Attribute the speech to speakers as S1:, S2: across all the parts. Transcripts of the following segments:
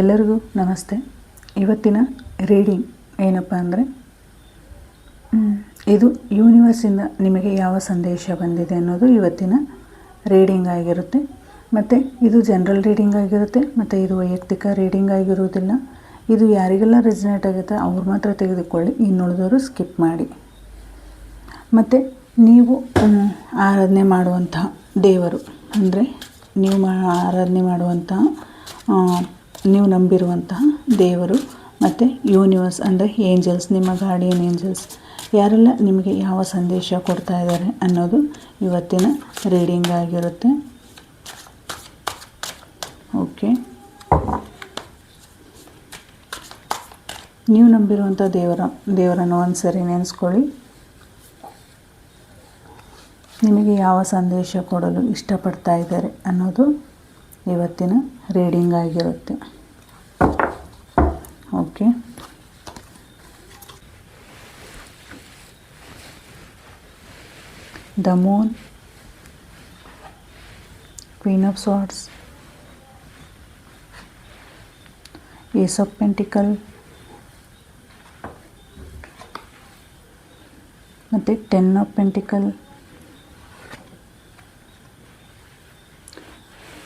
S1: ಎಲ್ಲರಿಗೂ ನಮಸ್ತೆ ಇವತ್ತಿನ ರೀಡಿಂಗ್ ಏನಪ್ಪ ಅಂದರೆ ಇದು ಯೂನಿವರ್ಸಿಂದ ನಿಮಗೆ ಯಾವ ಸಂದೇಶ ಬಂದಿದೆ ಅನ್ನೋದು ಇವತ್ತಿನ ರೀಡಿಂಗ್ ಆಗಿರುತ್ತೆ ಮತ್ತು ಇದು ಜನರಲ್ ರೀಡಿಂಗ್ ಆಗಿರುತ್ತೆ ಮತ್ತು ಇದು ವೈಯಕ್ತಿಕ ರೀಡಿಂಗ್ ಆಗಿರುವುದಿಲ್ಲ ಇದು ಯಾರಿಗೆಲ್ಲ ರೆಸಿನೇಟ್ ಆಗುತ್ತೆ ಅವ್ರು ಮಾತ್ರ ತೆಗೆದುಕೊಳ್ಳಿ ಇನ್ನುಳಿದವರು ಸ್ಕಿಪ್ ಮಾಡಿ ಮತ್ತು ನೀವು ಆರಾಧನೆ ಮಾಡುವಂತಹ ದೇವರು ಅಂದರೆ ನೀವು ಮಾ ಆರಾಧನೆ ಮಾಡುವಂತಹ ನೀವು ನಂಬಿರುವಂತಹ ದೇವರು ಮತ್ತು ಯೂನಿವರ್ಸ್ ಅಂದರೆ ಏಂಜಲ್ಸ್ ನಿಮ್ಮ ಗಾರ್ಡಿಯನ್ ಏಂಜಲ್ಸ್ ಯಾರೆಲ್ಲ ನಿಮಗೆ ಯಾವ ಸಂದೇಶ ಕೊಡ್ತಾ ಇದ್ದಾರೆ ಅನ್ನೋದು ಇವತ್ತಿನ ರೀಡಿಂಗ್ ಆಗಿರುತ್ತೆ ಓಕೆ ನೀವು ನಂಬಿರುವಂಥ ದೇವರ ದೇವರನ್ನು ಒಂದು ಸರಿ ನೆನೆಸ್ಕೊಳ್ಳಿ ನಿಮಗೆ ಯಾವ ಸಂದೇಶ ಕೊಡಲು ಇಷ್ಟಪಡ್ತಾ ಇದ್ದಾರೆ ಅನ್ನೋದು ಇವತ್ತಿನ ರೀಡಿಂಗ್ ಆಗಿರುತ್ತೆ Okay. The Moon, Queen of Swords, Ace of Pentacles, the Ten of Pentacles,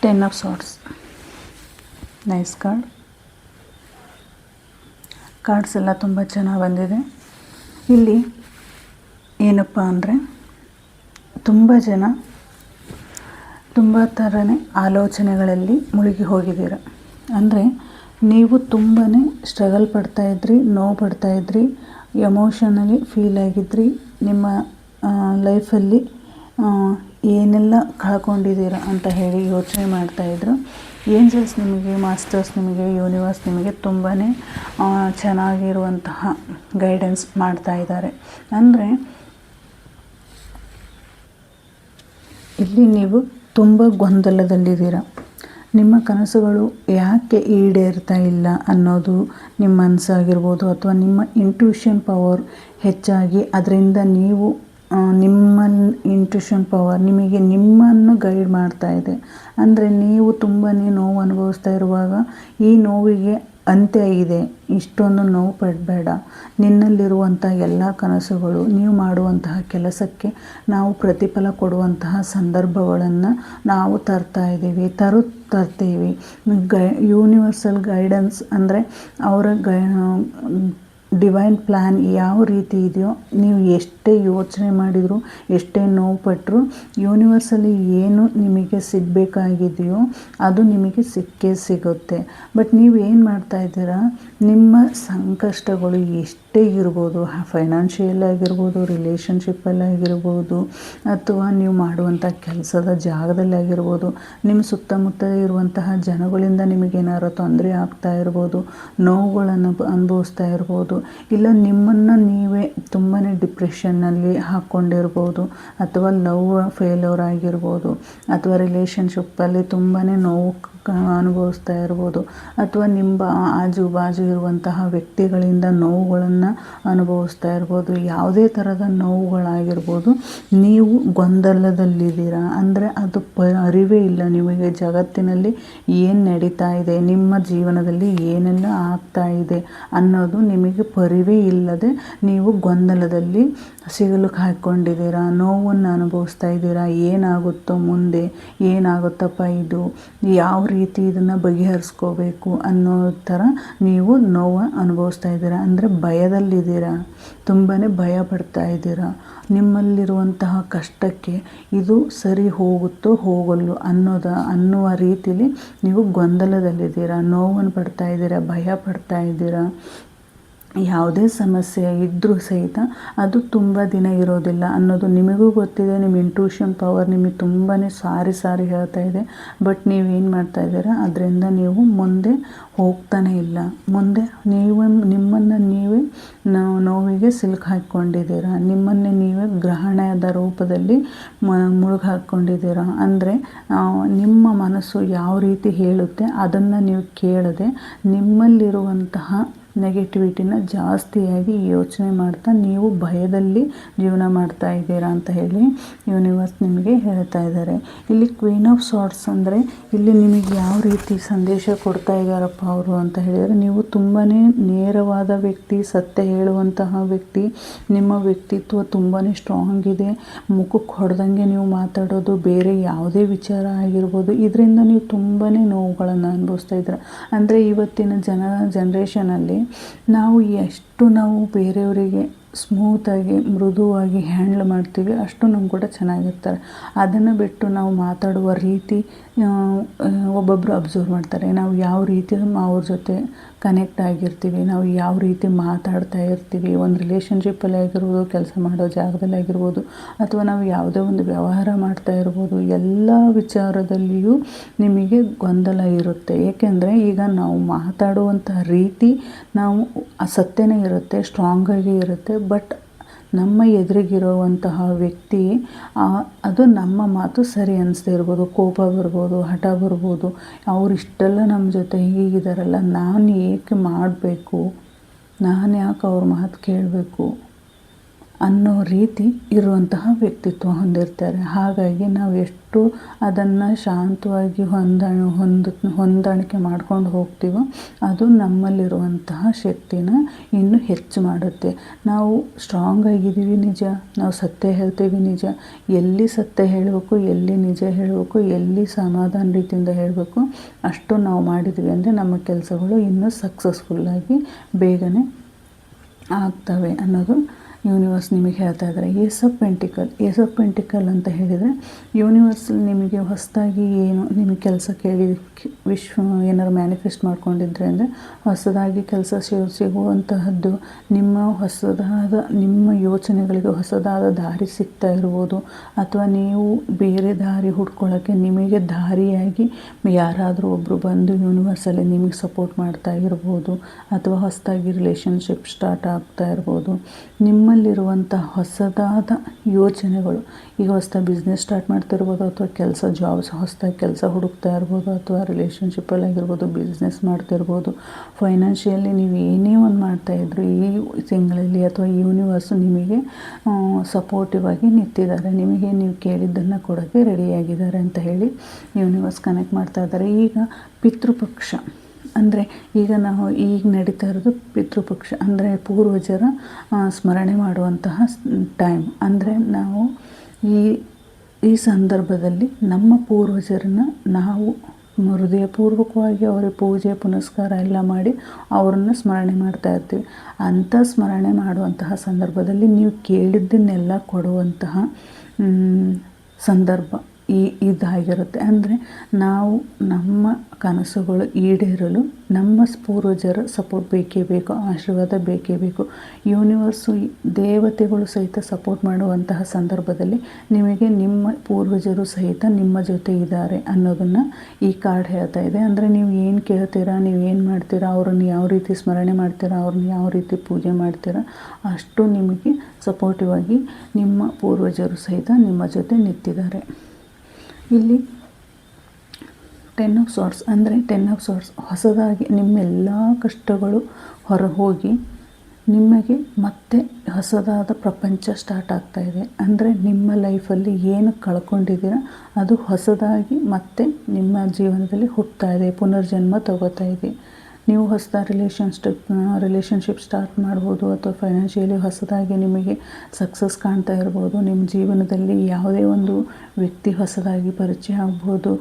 S1: Ten of Swords. Nice card. Cards ಎಲ್ಲ ತುಂಬ ಚೆನ್ನಾಗಿ ಬಂದಿದೆ ಇಲ್ಲಿ ಏನಪ್ಪ ಅಂದರೆ ತುಂಬ ಜನ ತುಂಬ ಥರನೇ ಆಲೋಚನೆಗಳಲ್ಲಿ ಮುಳುಗಿ ಹೋಗಿದ್ದೀರ ಅಂದರೆ ನೀವು ತುಂಬಾ ಸ್ಟ್ರಗಲ್ ಪಡ್ತಾಯಿದ್ರಿ ನೋವು ಪಡ್ತಾಯಿದ್ರಿ ಎಮೋಷನಲಿ ಫೀಲ್ ಆಗಿದ್ರಿ ನಿಮ್ಮ ಲೈಫಲ್ಲಿ ಏನೆಲ್ಲ ಕಳ್ಕೊಂಡಿದ್ದೀರ ಅಂತ ಹೇಳಿ ಯೋಚನೆ ಮಾಡ್ತಾಯಿದ್ರು ಏಂಜಲ್ಸ್ ನಿಮಗೆ ಮಾಸ್ಟರ್ಸ್ ನಿಮಗೆ ಯೂನಿವರ್ಸ್ ನಿಮಗೆ ತುಂಬಾ ಚೆನ್ನಾಗಿರುವಂತಹ ಗೈಡೆನ್ಸ್ ಮಾಡ್ತಾ ಇದ್ದಾರೆ ಅಂದರೆ ಇಲ್ಲಿ ನೀವು ತುಂಬ ಗೊಂದಲದಲ್ಲಿದ್ದೀರ ನಿಮ್ಮ ಕನಸುಗಳು ಯಾಕೆ ಈಡೇರ್ತಾ ಇಲ್ಲ ಅನ್ನೋದು ನಿಮ್ಮ ಮನಸ್ಸಾಗಿರ್ಬೋದು ಅಥವಾ ನಿಮ್ಮ ಇಂಟ್ಯೂಷನ್ ಪವರ್ ಹೆಚ್ಚಾಗಿ ಅದರಿಂದ ನೀವು ನಿಮ್ಮ ಇಂಟ್ಯೂಷನ್ ಪವರ್ ನಿಮಗೆ ನಿಮ್ಮನ್ನು ಗೈಡ್ ಮಾಡ್ತಾ ಇದೆ ಅಂದರೆ ನೀವು ತುಂಬಾ ನೋವು ಅನುಭವಿಸ್ತಾ ಇರುವಾಗ ಈ ನೋವಿಗೆ ಅಂತ್ಯ ಇದೆ ಇಷ್ಟೊಂದು ನೋವು ಪಡಬೇಡ ನಿನ್ನಲ್ಲಿರುವಂಥ ಎಲ್ಲ ಕನಸುಗಳು ನೀವು ಮಾಡುವಂತಹ ಕೆಲಸಕ್ಕೆ ನಾವು ಪ್ರತಿಫಲ ಕೊಡುವಂತಹ ಸಂದರ್ಭಗಳನ್ನು ನಾವು ತರ್ತಾ ಇದ್ದೀವಿ ತರು ತರ್ತೀವಿ ಗೈ ಯೂನಿವರ್ಸಲ್ ಗೈಡೆನ್ಸ್ ಅಂದರೆ ಅವರ ಗೈ ಡಿವೈನ್ ಪ್ಲ್ಯಾನ್ ಯಾವ ರೀತಿ ಇದೆಯೋ ನೀವು ಎಷ್ಟೇ ಯೋಚನೆ ಮಾಡಿದರೂ ಎಷ್ಟೇ ನೋವು ಪಟ್ಟರು ಯೂನಿವರ್ಸಲ್ಲಿ ಏನು ನಿಮಗೆ ಸಿಗಬೇಕಾಗಿದೆಯೋ ಅದು ನಿಮಗೆ ಸಿಕ್ಕೇ ಸಿಗುತ್ತೆ ಬಟ್ ನೀವು ಏನು ಮಾಡ್ತಾ ಇದ್ದೀರಾ ನಿಮ್ಮ ಸಂಕಷ್ಟಗಳು ಎಷ್ಟೇ ಇರ್ಬೋದು ಫೈನಾನ್ಷಿಯಲ್ ಆಗಿರ್ಬೋದು ರಿಲೇಷನ್ಶಿಪ್ಪಲ್ಲಿ ಅಥವಾ ನೀವು ಮಾಡುವಂಥ ಕೆಲಸದ ಜಾಗದಲ್ಲಿ ಆಗಿರ್ಬೋದು ನಿಮ್ಮ ಸುತ್ತಮುತ್ತ ಇರುವಂತಹ ಜನಗಳಿಂದ ನಿಮಗೇನಾರು ತೊಂದರೆ ಆಗ್ತಾ ಇರ್ಬೋದು ನೋವುಗಳನ್ನು ಅನುಭವಿಸ್ತಾ ಇರ್ಬೋದು ಇಲ್ಲ ನಿಮ್ಮನ್ನು ನೀವೇ ತುಂಬಾ ಡಿಪ್ರೆಷನ್ನಲ್ಲಿ ಹಾಕ್ಕೊಂಡಿರ್ಬೋದು ಅಥವಾ ಲವ್ ಫೇಲ್ಯೂರ್ ಆಗಿರ್ಬೋದು ಅಥವಾ ರಿಲೇಷನ್ಶಿಪ್ಪಲ್ಲಿ ತುಂಬಾ ನೋವು ಅನುಭವಿಸ್ತಾ ಇರ್ಬೋದು ಅಥವಾ ನಿಮ್ಮ ಆಜು ಬಾಜು ಇರುವಂತಹ ವ್ಯಕ್ತಿಗಳಿಂದ ನೋವುಗಳನ್ನು ಅನುಭವಿಸ್ತಾ ಇರ್ಬೋದು ಯಾವುದೇ ಥರದ ನೋವುಗಳಾಗಿರ್ಬೋದು ನೀವು ಗೊಂದಲದಲ್ಲಿದ್ದೀರಾ ಅಂದರೆ ಅದು ಪ ಅರಿವೇ ಇಲ್ಲ ನಿಮಗೆ ಜಗತ್ತಿನಲ್ಲಿ ಏನು ನಡೀತಾ ಇದೆ ನಿಮ್ಮ ಜೀವನದಲ್ಲಿ ಏನೆಲ್ಲ ಆಗ್ತಾ ಇದೆ ಅನ್ನೋದು ನಿಮಗೆ ಪರಿವೇ ಇಲ್ಲದೆ ನೀವು ಗೊಂದಲದಲ್ಲಿ ಸಿಗಲು ಹಾಕ್ಕೊಂಡಿದ್ದೀರಾ ನೋವನ್ನು ಅನುಭವಿಸ್ತಾ ಇದ್ದೀರಾ ಏನಾಗುತ್ತೋ ಮುಂದೆ ಏನಾಗುತ್ತಪ್ಪ ಇದು ಯಾವ ರೀತಿ ಇದನ್ನು ಬಗೆಹರಿಸ್ಕೋಬೇಕು ಅನ್ನೋ ಥರ ನೀವು ನೋವು ಅನುಭವಿಸ್ತಾ ಇದ್ದೀರಾ ಅಂದರೆ ಭಯದಲ್ಲಿದ್ದೀರಾ ತುಂಬಾ ಭಯ ಪಡ್ತಾ ಇದ್ದೀರಾ ನಿಮ್ಮಲ್ಲಿರುವಂತಹ ಕಷ್ಟಕ್ಕೆ ಇದು ಸರಿ ಹೋಗುತ್ತೋ ಹೋಗಲ್ಲು ಅನ್ನೋದ ಅನ್ನುವ ರೀತಿಲಿ ನೀವು ಗೊಂದಲದಲ್ಲಿದ್ದೀರಾ ನೋವನ್ನು ಪಡ್ತಾ ಇದ್ದೀರಾ ಭಯ ಪಡ್ತಾ ಇದ್ದೀರಾ ಯಾವುದೇ ಸಮಸ್ಯೆ ಇದ್ದರೂ ಸಹಿತ ಅದು ತುಂಬ ದಿನ ಇರೋದಿಲ್ಲ ಅನ್ನೋದು ನಿಮಗೂ ಗೊತ್ತಿದೆ ನಿಮ್ಮ ಇಂಟ್ಯೂಷನ್ ಪವರ್ ನಿಮಗೆ ತುಂಬಾ ಸಾರಿ ಸಾರಿ ಹೇಳ್ತಾ ಇದೆ ಬಟ್ ನೀವೇನು ಮಾಡ್ತಾ ಇದ್ದೀರಾ ಅದರಿಂದ ನೀವು ಮುಂದೆ ಹೋಗ್ತಾನೆ ಇಲ್ಲ ಮುಂದೆ ನೀವು ನಿಮ್ಮನ್ನು ನೀವೇ ನೋವಿಗೆ ಸಿಲ್ಕ್ ಹಾಕ್ಕೊಂಡಿದ್ದೀರಾ ನಿಮ್ಮನ್ನೇ ನೀವೇ ಗ್ರಹಣದ ರೂಪದಲ್ಲಿ ಮುಳುಗು ಹಾಕ್ಕೊಂಡಿದ್ದೀರಾ ಅಂದರೆ ನಿಮ್ಮ ಮನಸ್ಸು ಯಾವ ರೀತಿ ಹೇಳುತ್ತೆ ಅದನ್ನು ನೀವು ಕೇಳದೆ ನಿಮ್ಮಲ್ಲಿರುವಂತಹ ನೆಗೆಟಿವಿಟಿನ ಜಾಸ್ತಿಯಾಗಿ ಯೋಚನೆ ಮಾಡ್ತಾ ನೀವು ಭಯದಲ್ಲಿ ಜೀವನ ಮಾಡ್ತಾ ಇದ್ದೀರಾ ಅಂತ ಹೇಳಿ ಯೂನಿವರ್ಸ್ ನಿಮಗೆ ಹೇಳ್ತಾ ಇದ್ದಾರೆ ಇಲ್ಲಿ ಕ್ವೀನ್ ಆಫ್ ಸಾರ್ಟ್ಸ್ ಅಂದರೆ ಇಲ್ಲಿ ನಿಮಗೆ ಯಾವ ರೀತಿ ಸಂದೇಶ ಕೊಡ್ತಾ ಇದ್ದಾರಪ್ಪ ಅವರು ಅಂತ ಹೇಳಿದರೆ ನೀವು ತುಂಬಾ ನೇರವಾದ ವ್ಯಕ್ತಿ ಸತ್ಯ ಹೇಳುವಂತಹ ವ್ಯಕ್ತಿ ನಿಮ್ಮ ವ್ಯಕ್ತಿತ್ವ ತುಂಬಾ ಸ್ಟ್ರಾಂಗ್ ಇದೆ ಮುಖಕ್ಕೆ ಹೊಡೆದಂಗೆ ನೀವು ಮಾತಾಡೋದು ಬೇರೆ ಯಾವುದೇ ವಿಚಾರ ಆಗಿರ್ಬೋದು ಇದರಿಂದ ನೀವು ತುಂಬಾ ನೋವುಗಳನ್ನು ಅನುಭವಿಸ್ತಾ ಇದ್ದೀರ ಅಂದರೆ ಇವತ್ತಿನ ಜನ ಜನ್ರೇಷನಲ್ಲಿ ನಾವು ಎಷ್ಟು ನಾವು ಬೇರೆಯವರಿಗೆ ಸ್ಮೂತಾಗಿ ಮೃದುವಾಗಿ ಹ್ಯಾಂಡ್ಲ್ ಮಾಡ್ತೀವಿ ಅಷ್ಟು ನಮ್ಮ ಕೂಡ ಚೆನ್ನಾಗಿರ್ತಾರೆ ಅದನ್ನು ಬಿಟ್ಟು ನಾವು ಮಾತಾಡುವ ರೀತಿ ಒಬ್ಬೊಬ್ಬರು ಅಬ್ಸರ್ವ್ ಮಾಡ್ತಾರೆ ನಾವು ಯಾವ ರೀತಿ ಅವ್ರ ಜೊತೆ ಕನೆಕ್ಟ್ ಆಗಿರ್ತೀವಿ ನಾವು ಯಾವ ರೀತಿ ಮಾತಾಡ್ತಾ ಇರ್ತೀವಿ ಒಂದು ರಿಲೇಷನ್ಶಿಪ್ಪಲ್ಲಿ ಆಗಿರ್ಬೋದು ಕೆಲಸ ಮಾಡೋ ಜಾಗದಲ್ಲಿ ಆಗಿರ್ಬೋದು ಅಥವಾ ನಾವು ಯಾವುದೇ ಒಂದು ವ್ಯವಹಾರ ಮಾಡ್ತಾ ಇರ್ಬೋದು ಎಲ್ಲ ವಿಚಾರದಲ್ಲಿಯೂ ನಿಮಗೆ ಗೊಂದಲ ಇರುತ್ತೆ ಏಕೆಂದರೆ ಈಗ ನಾವು ಮಾತಾಡುವಂಥ ರೀತಿ ನಾವು ಸತ್ಯನೇ ಇರುತ್ತೆ ಸ್ಟ್ರಾಂಗಾಗಿ ಇರುತ್ತೆ ಬಟ್ ನಮ್ಮ ಎದುರಿಗಿರುವಂತಹ ವ್ಯಕ್ತಿ ಅದು ನಮ್ಮ ಮಾತು ಸರಿ ಅನ್ನಿಸ್ತಾ ಇರ್ಬೋದು ಕೋಪ ಬರ್ಬೋದು ಹಠ ಬರ್ಬೋದು ಅವ್ರು ಇಷ್ಟೆಲ್ಲ ನಮ್ಮ ಜೊತೆ ಹೀಗಿದ್ದಾರಲ್ಲ ನಾನು ಏಕೆ ಮಾಡಬೇಕು ನಾನು ಯಾಕೆ ಅವ್ರ ಮಾತು ಕೇಳಬೇಕು ಅನ್ನೋ ರೀತಿ ಇರುವಂತಹ ವ್ಯಕ್ತಿತ್ವ ಹೊಂದಿರ್ತಾರೆ ಹಾಗಾಗಿ ನಾವು ಎಷ್ಟು ಅದನ್ನು ಶಾಂತವಾಗಿ ಹೊಂದಾಣ ಹೊಂದ ಹೊಂದಾಣಿಕೆ ಮಾಡ್ಕೊಂಡು ಹೋಗ್ತೀವೋ ಅದು ನಮ್ಮಲ್ಲಿರುವಂತಹ ಶಕ್ತಿನ ಇನ್ನೂ ಹೆಚ್ಚು ಮಾಡುತ್ತೆ ನಾವು ಸ್ಟ್ರಾಂಗ್ ಆಗಿದ್ದೀವಿ ನಿಜ ನಾವು ಸತ್ಯ ಹೇಳ್ತೀವಿ ನಿಜ ಎಲ್ಲಿ ಸತ್ಯ ಹೇಳಬೇಕು ಎಲ್ಲಿ ನಿಜ ಹೇಳಬೇಕು ಎಲ್ಲಿ ಸಮಾಧಾನ ರೀತಿಯಿಂದ ಹೇಳಬೇಕು ಅಷ್ಟು ನಾವು ಮಾಡಿದ್ವಿ ಅಂದರೆ ನಮ್ಮ ಕೆಲಸಗಳು ಇನ್ನೂ ಸಕ್ಸಸ್ಫುಲ್ಲಾಗಿ ಬೇಗನೆ ಆಗ್ತವೆ ಅನ್ನೋದು ಯೂನಿವರ್ಸ್ ನಿಮಗೆ ಹೇಳ್ತಾ ಇದ್ದಾರೆ ace of pentacle ace of pentacle ಅಂತ ಹೇಳಿದರೆ ಯೂನಿವರ್ಸ್ ನಿಮಗೆ ಹೊಸದಾಗಿ ಏನು ನಿಮಗೆ ಕೆಲಸ ಕೇಳಿ ವಿಶ್ವ ಏನಾರು ಮ್ಯಾನಿಫೆಸ್ಟ್ ಮಾಡ್ಕೊಂಡಿದ್ರೆ ಅಂದರೆ ಹೊಸದಾಗಿ ಕೆಲಸ ಸಿಗುವಂತಹದ್ದು ನಿಮ್ಮ ಹೊಸದಾದ ನಿಮ್ಮ ಯೋಚನೆಗಳಿಗೆ ಹೊಸದಾದ ದಾರಿ ಸಿಗ್ತಾ ಇರ್ಬೋದು ಅಥವಾ ನೀವು ಬೇರೆ ದಾರಿ ಹುಡ್ಕೊಳ್ಳೋಕ್ಕೆ ನಿಮಗೆ ದಾರಿಯಾಗಿ ಯಾರಾದರೂ ಒಬ್ಬರು ಬಂದು ಯೂನಿವರ್ಸಲ್ಲಿ ನಿಮಗೆ ಸಪೋರ್ಟ್ ಮಾಡ್ತಾ ಇರ್ಬೋದು ಅಥವಾ ಹೊಸದಾಗಿ ರಿಲೇಷನ್ಶಿಪ್ ಸ್ಟಾರ್ಟ್ ಆಗ್ತಾ ಇರ್ಬೋದು ನಿಮ್ಮ ನಿಮ್ಮಲ್ಲಿರುವಂಥ ಹೊಸದಾದ ಯೋಚನೆಗಳು ಈಗ ಹೊಸದಾಗಿ ಬಿಸ್ನೆಸ್ ಸ್ಟಾರ್ಟ್ ಮಾಡ್ತಿರ್ಬೋದು ಅಥವಾ ಕೆಲಸ ಜಾಬ್ಸ್ ಹೊಸದಾಗಿ ಕೆಲಸ ಹುಡುಕ್ತಾ ಇರ್ಬೋದು ಅಥವಾ ರಿಲೇಷನ್ಶಿಪ್ಪಲ್ಲಿ ಆಗಿರ್ಬೋದು ಬಿಸ್ನೆಸ್ ಮಾಡ್ತಿರ್ಬೋದು ಫೈನಾನ್ಷಿಯಲಿ ನೀವು ಏನೇ ಒಂದು ಮಾಡ್ತಾ ಮಾಡ್ತಾಯಿದ್ರು ಈ ತಿಂಗಳಲ್ಲಿ ಅಥವಾ ಯೂನಿವರ್ಸು ನಿಮಗೆ ಸಪೋರ್ಟಿವ್ ಆಗಿ ನಿಂತಿದ್ದಾರೆ ನಿಮಗೆ ನೀವು ಕೇಳಿದ್ದನ್ನು ಕೊಡೋಕ್ಕೆ ರೆಡಿಯಾಗಿದ್ದಾರೆ ಅಂತ ಹೇಳಿ ಯೂನಿವರ್ಸ್ ಕನೆಕ್ಟ್ ಮಾಡ್ತಾ ಇದ್ದಾರೆ ಈಗ ಪಿತೃಪಕ್ಷ ಅಂದರೆ ಈಗ ನಾವು ಈಗ ನಡೀತಾ ಇರೋದು ಪಿತೃಪಕ್ಷ ಅಂದರೆ ಪೂರ್ವಜರ ಸ್ಮರಣೆ ಮಾಡುವಂತಹ ಟೈಮ್ ಅಂದರೆ ನಾವು ಈ ಈ ಸಂದರ್ಭದಲ್ಲಿ ನಮ್ಮ ಪೂರ್ವಜರನ್ನ ನಾವು ಹೃದಯಪೂರ್ವಕವಾಗಿ ಅವರಿಗೆ ಪೂಜೆ ಪುನಸ್ಕಾರ ಎಲ್ಲ ಮಾಡಿ ಅವರನ್ನು ಸ್ಮರಣೆ ಮಾಡ್ತಾ ಇರ್ತೀವಿ ಅಂಥ ಸ್ಮರಣೆ ಮಾಡುವಂತಹ ಸಂದರ್ಭದಲ್ಲಿ ನೀವು ಕೇಳಿದ್ದನ್ನೆಲ್ಲ ಕೊಡುವಂತಹ ಸಂದರ್ಭ ಈ ಇದಾಗಿರುತ್ತೆ ಅಂದರೆ ನಾವು ನಮ್ಮ ಕನಸುಗಳು ಈಡೇರಲು ನಮ್ಮ ಪೂರ್ವಜರ ಸಪೋರ್ಟ್ ಬೇಕೇ ಬೇಕು ಆಶೀರ್ವಾದ ಬೇಕೇ ಬೇಕು ಯೂನಿವರ್ಸು ದೇವತೆಗಳು ಸಹಿತ ಸಪೋರ್ಟ್ ಮಾಡುವಂತಹ ಸಂದರ್ಭದಲ್ಲಿ ನಿಮಗೆ ನಿಮ್ಮ ಪೂರ್ವಜರು ಸಹಿತ ನಿಮ್ಮ ಜೊತೆ ಇದ್ದಾರೆ ಅನ್ನೋದನ್ನು ಈ ಕಾರ್ಡ್ ಹೇಳ್ತಾ ಇದೆ ಅಂದರೆ ನೀವು ಏನು ಕೇಳ್ತೀರಾ ನೀವು ಏನು ಮಾಡ್ತೀರಾ ಅವ್ರನ್ನ ಯಾವ ರೀತಿ ಸ್ಮರಣೆ ಮಾಡ್ತೀರಾ ಅವ್ರನ್ನ ಯಾವ ರೀತಿ ಪೂಜೆ ಮಾಡ್ತೀರಾ ಅಷ್ಟು ನಿಮಗೆ ಸಪೋರ್ಟಿವ್ ಆಗಿ ನಿಮ್ಮ ಪೂರ್ವಜರು ಸಹಿತ ನಿಮ್ಮ ಜೊತೆ ನಿಂತಿದ್ದಾರೆ ಇಲ್ಲಿ ಟೆನ್ ಆಫ್ ಸಾರ್ಟ್ಸ್ ಅಂದರೆ ಟೆನ್ ಆಫ್ ಸಾರ್ಟ್ಸ್ ಹೊಸದಾಗಿ ನಿಮ್ಮೆಲ್ಲ ಕಷ್ಟಗಳು ಹೊರ ಹೋಗಿ ನಿಮಗೆ ಮತ್ತೆ ಹೊಸದಾದ ಪ್ರಪಂಚ ಸ್ಟಾರ್ಟ್ ಆಗ್ತಾ ಇದೆ ಅಂದರೆ ನಿಮ್ಮ ಲೈಫಲ್ಲಿ ಏನು ಕಳ್ಕೊಂಡಿದ್ದೀರಾ ಅದು ಹೊಸದಾಗಿ ಮತ್ತೆ ನಿಮ್ಮ ಜೀವನದಲ್ಲಿ ಹುಟ್ಟುತ್ತಾ ಇದೆ ಪುನರ್ಜನ್ಮ ತಗೋತಾ ಇದೆ ನೀವು ಹೊಸದ ರಿಲೇಷನ್ ರಿಲೇಷನ್ಶಿಪ್ ಸ್ಟಾರ್ಟ್ ಮಾಡ್ಬೋದು ಅಥವಾ ಫೈನಾನ್ಷಿಯಲಿ ಹೊಸದಾಗಿ ನಿಮಗೆ ಸಕ್ಸಸ್ ಕಾಣ್ತಾ ಇರ್ಬೋದು ನಿಮ್ಮ ಜೀವನದಲ್ಲಿ ಯಾವುದೇ ಒಂದು ವ್ಯಕ್ತಿ ಹೊಸದಾಗಿ ಪರಿಚಯ ಆಗ್ಬೋದು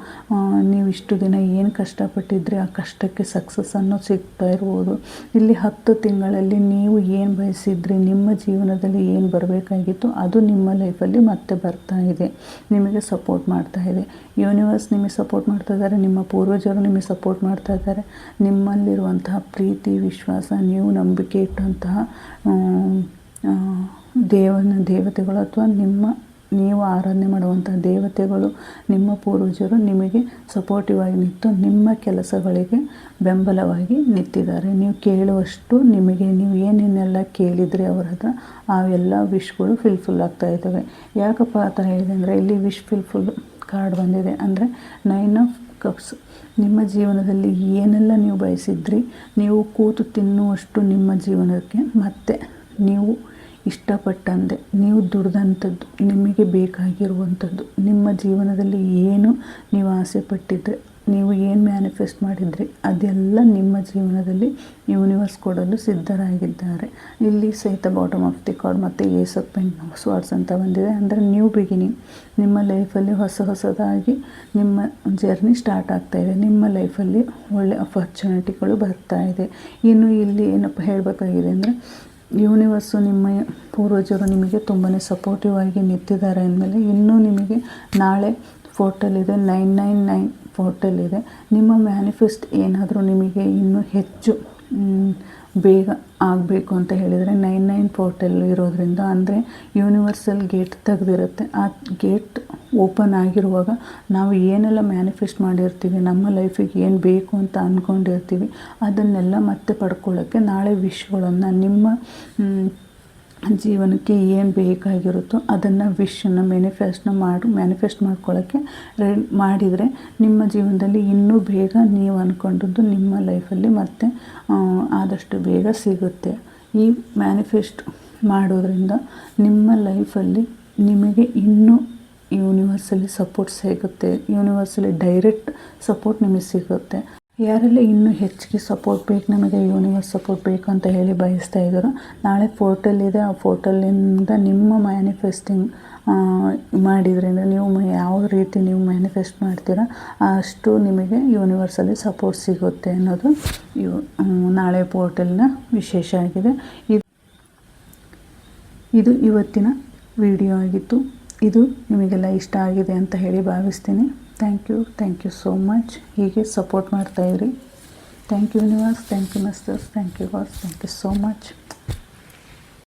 S1: ನೀವು ಇಷ್ಟು ದಿನ ಏನು ಕಷ್ಟಪಟ್ಟಿದ್ರೆ ಆ ಕಷ್ಟಕ್ಕೆ ಸಕ್ಸಸ್ ಅನ್ನೋದು ಸಿಗ್ತಾ ಇರ್ಬೋದು ಇಲ್ಲಿ ಹತ್ತು ತಿಂಗಳಲ್ಲಿ ನೀವು ಏನು ಬಯಸಿದ್ರೆ ನಿಮ್ಮ ಜೀವನದಲ್ಲಿ ಏನು ಬರಬೇಕಾಗಿತ್ತು ಅದು ನಿಮ್ಮ ಲೈಫಲ್ಲಿ ಮತ್ತೆ ಬರ್ತಾ ಇದೆ ನಿಮಗೆ ಸಪೋರ್ಟ್ ಮಾಡ್ತಾ ಇದೆ ಯೂನಿವರ್ಸ್ ನಿಮಗೆ ಸಪೋರ್ಟ್ ಮಾಡ್ತಾ ಇದ್ದಾರೆ ನಿಮ್ಮ ಪೂರ್ವಜರು ನಿಮಗೆ ಸಪೋರ್ಟ್ ಮಾಡ್ತಾ ಇದ್ದಾರೆ ನಿಮ್ಮಲ್ಲಿ ಇರುವಂತಹ ಪ್ರೀತಿ ವಿಶ್ವಾಸ ನೀವು ನಂಬಿಕೆ ಇಟ್ಟಂತಹ ದೇವನ ದೇವತೆಗಳು ಅಥವಾ ನಿಮ್ಮ ನೀವು ಆರಾಧನೆ ಮಾಡುವಂಥ ದೇವತೆಗಳು ನಿಮ್ಮ ಪೂರ್ವಜರು ನಿಮಗೆ ಸಪೋರ್ಟಿವ್ ಆಗಿ ನಿಂತು ನಿಮ್ಮ ಕೆಲಸಗಳಿಗೆ ಬೆಂಬಲವಾಗಿ ನಿಂತಿದ್ದಾರೆ ನೀವು ಕೇಳುವಷ್ಟು ನಿಮಗೆ ನೀವು ಏನೇನೆಲ್ಲ ಕೇಳಿದರೆ ಅವರ ಹತ್ರ ಆ ಎಲ್ಲ ವಿಶ್ಗಳು ಫಿಲ್ಫುಲ್ ಆಗ್ತಾ ಇದ್ದಾವೆ ಯಾಕಪ್ಪ ಆ ಥರ ಹೇಳಿದೆ ಅಂದರೆ ಇಲ್ಲಿ ವಿಶ್ ಫಿಲ್ಫುಲ್ ಕಾರ್ಡ್ ಬಂದಿದೆ ಅಂದರೆ ನೈನ್ ಆಫ್ ಕಪ್ಸ್ ನಿಮ್ಮ ಜೀವನದಲ್ಲಿ ಏನೆಲ್ಲ ನೀವು ಬಯಸಿದ್ರಿ ನೀವು ಕೂತು ತಿನ್ನುವಷ್ಟು ನಿಮ್ಮ ಜೀವನಕ್ಕೆ ಮತ್ತೆ ನೀವು ಇಷ್ಟಪಟ್ಟಂತೆ ನೀವು ದುಡ್ದಂಥದ್ದು ನಿಮಗೆ ಬೇಕಾಗಿರುವಂಥದ್ದು ನಿಮ್ಮ ಜೀವನದಲ್ಲಿ ಏನು ನೀವು ಆಸೆ ಪಟ್ಟಿದ್ದರೆ ನೀವು ಏನು ಮ್ಯಾನಿಫೆಸ್ಟ್ ಮಾಡಿದ್ರಿ ಅದೆಲ್ಲ ನಿಮ್ಮ ಜೀವನದಲ್ಲಿ ಯೂನಿವರ್ಸ್ ಕೊಡಲು ಸಿದ್ಧರಾಗಿದ್ದಾರೆ ಇಲ್ಲಿ ಸಹಿತ ಬಾಟಮ್ ಆಫ್ ದಿ ಕಾರ್ಡ್ ಮತ್ತು ಏಸ್ ಆಫ್ ಪೆಂಟ್ ಸ್ವಾರ್ಡ್ಸ್ ಅಂತ ಬಂದಿದೆ ಅಂದರೆ ನ್ಯೂ ಬಿಗಿನಿಂಗ್ ನಿಮ್ಮ ಲೈಫಲ್ಲಿ ಹೊಸ ಹೊಸದಾಗಿ ನಿಮ್ಮ ಜರ್ನಿ ಸ್ಟಾರ್ಟ್ ಇದೆ ನಿಮ್ಮ ಲೈಫಲ್ಲಿ ಒಳ್ಳೆ ಅಪರ್ಚುನಿಟಿಗಳು ಬರ್ತಾ ಇದೆ ಇನ್ನು ಇಲ್ಲಿ ಏನಪ್ಪ ಹೇಳಬೇಕಾಗಿದೆ ಅಂದರೆ ಯೂನಿವರ್ಸು ನಿಮ್ಮ ಪೂರ್ವಜರು ನಿಮಗೆ ತುಂಬಾ ಸಪೋರ್ಟಿವ್ ಆಗಿ ನಿಂತಿದ್ದಾರೆ ಅಂದಮೇಲೆ ಇನ್ನೂ ನಿಮಗೆ ನಾಳೆ ಇದೆ ನೈನ್ ನೈನ್ ನೈನ್ ಇದೆ ನಿಮ್ಮ ಮ್ಯಾನಿಫೆಸ್ಟ್ ಏನಾದರೂ ನಿಮಗೆ ಇನ್ನೂ ಹೆಚ್ಚು ಬೇಗ ಆಗಬೇಕು ಅಂತ ಹೇಳಿದರೆ ನೈನ್ ನೈನ್ ಪೋರ್ಟಲ್ ಇರೋದರಿಂದ ಅಂದರೆ ಯೂನಿವರ್ಸಲ್ ಗೇಟ್ ತೆಗೆದಿರುತ್ತೆ ಆ ಗೇಟ್ ಓಪನ್ ಆಗಿರುವಾಗ ನಾವು ಏನೆಲ್ಲ ಮ್ಯಾನಿಫೆಸ್ಟ್ ಮಾಡಿರ್ತೀವಿ ನಮ್ಮ ಲೈಫಿಗೆ ಏನು ಬೇಕು ಅಂತ ಅಂದ್ಕೊಂಡಿರ್ತೀವಿ ಅದನ್ನೆಲ್ಲ ಮತ್ತೆ ಪಡ್ಕೊಳ್ಳೋಕ್ಕೆ ನಾಳೆ ವಿಶ್ಗಳನ್ನು ನಿಮ್ಮ ಜೀವನಕ್ಕೆ ಏನು ಬೇಕಾಗಿರುತ್ತೋ ಅದನ್ನು ವಿಶನ್ನು ಮ್ಯಾನಿಫೆಸ್ಟ್ನ ಮಾಡಿ ಮ್ಯಾನಿಫೆಸ್ಟ್ ಮಾಡ್ಕೊಳ್ಳೋಕ್ಕೆ ರೆ ಮಾಡಿದರೆ ನಿಮ್ಮ ಜೀವನದಲ್ಲಿ ಇನ್ನೂ ಬೇಗ ನೀವು ಅಂದ್ಕೊಂಡದ್ದು ನಿಮ್ಮ ಲೈಫಲ್ಲಿ ಮತ್ತೆ ಆದಷ್ಟು ಬೇಗ ಸಿಗುತ್ತೆ ಈ ಮ್ಯಾನಿಫೆಸ್ಟ್ ಮಾಡೋದ್ರಿಂದ ನಿಮ್ಮ ಲೈಫಲ್ಲಿ ನಿಮಗೆ ಇನ್ನೂ ಯೂನಿವರ್ಸಲ್ಲಿ ಸಪೋರ್ಟ್ ಸಿಗುತ್ತೆ ಯೂನಿವರ್ಸಲ್ಲಿ ಡೈರೆಕ್ಟ್ ಸಪೋರ್ಟ್ ನಿಮಗೆ ಸಿಗುತ್ತೆ ಯಾರೆಲ್ಲ ಇನ್ನೂ ಹೆಚ್ಚಿಗೆ ಸಪೋರ್ಟ್ ಬೇಕು ನಮಗೆ ಯೂನಿವರ್ಸ್ ಸಪೋರ್ಟ್ ಬೇಕು ಅಂತ ಹೇಳಿ ಬಯಸ್ತಾ ಇದ್ದರು ನಾಳೆ ಪೋರ್ಟಲ್ ಇದೆ ಆ ಪೋರ್ಟಲಿಂದ ನಿಮ್ಮ ಮ್ಯಾನಿಫೆಸ್ಟಿಂಗ್ ಮಾಡಿದ್ರಿಂದ ನೀವು ಯಾವ ರೀತಿ ನೀವು ಮ್ಯಾನಿಫೆಸ್ಟ್ ಮಾಡ್ತೀರ ಅಷ್ಟು ನಿಮಗೆ ಯೂನಿವರ್ಸಲ್ಲಿ ಸಪೋರ್ಟ್ ಸಿಗುತ್ತೆ ಅನ್ನೋದು ಇವು ನಾಳೆ ಪೋರ್ಟಲ್ನ ವಿಶೇಷ ಆಗಿದೆ ಇದು ಇದು ಇವತ್ತಿನ ವಿಡಿಯೋ ಆಗಿತ್ತು ಇದು ನಿಮಗೆಲ್ಲ ಇಷ್ಟ ಆಗಿದೆ ಅಂತ ಹೇಳಿ ಭಾವಿಸ್ತೀನಿ thank you thank you so much ಹೀಗೆ support ಮಾಡ್ತಾಯಿರಿ thank you universe thank you misters thank you gods thank you so much